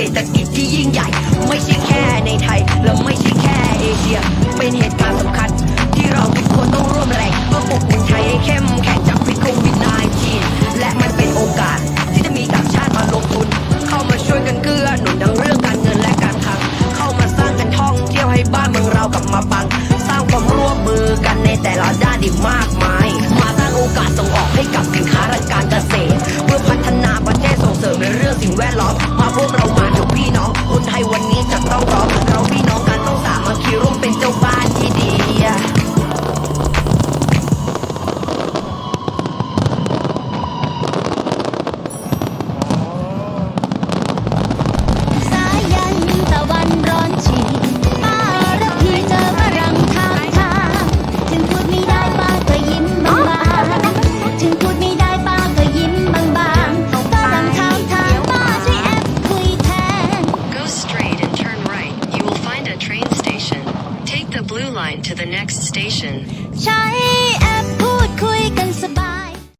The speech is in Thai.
เศรษฐกิจที่ยิ่งใหญ่ ไม่ใช่แค่ในไทย และไม่ใช่แค่เอเชีย เป็นเหตุการณ์สำคัญ ที่เราทุกคนต้องร่วมแรงเพื่อปกป้องไทยให้เข้มแข็งจากพิษโควิด -19 และมันเป็นโอกาส ที่จะมีต่างชาติมาลงทุน เข้ามาช่วยกันเกื้อหนุนทั้งเรื่องการเงินและการคลัง เข้ามาสร้างกันท่องเที่ยวให้บ้านเมืองเรากลับมาปัง สร้างความร่วมมือกันในแต่ละด้านอีกมากมาย ริมในเรื่องสิ่งแวดล้อมมาพวกเรามาเถอะพี่น้อง คนไทยวันนี้จะต้องร้องเราพี่น้องกันต้องสามัคคีร่วมเป็นเจ้าบ้านที่ line to the next station.